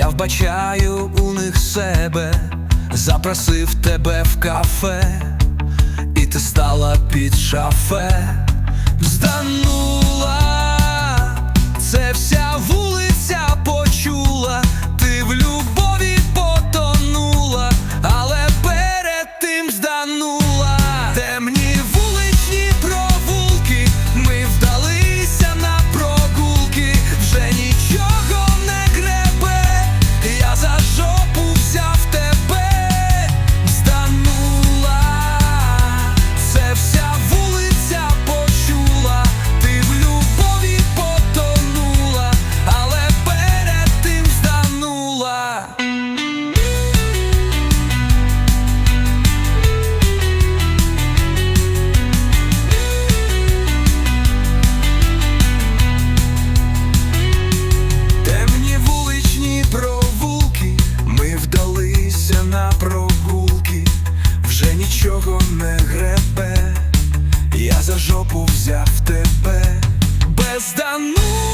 Я вбачаю у них себе, запросив тебе в кафе, і ти стала під шафе, зданула, на прогулки, вже нічого не гребе, я за жопу взяв тебе без дану.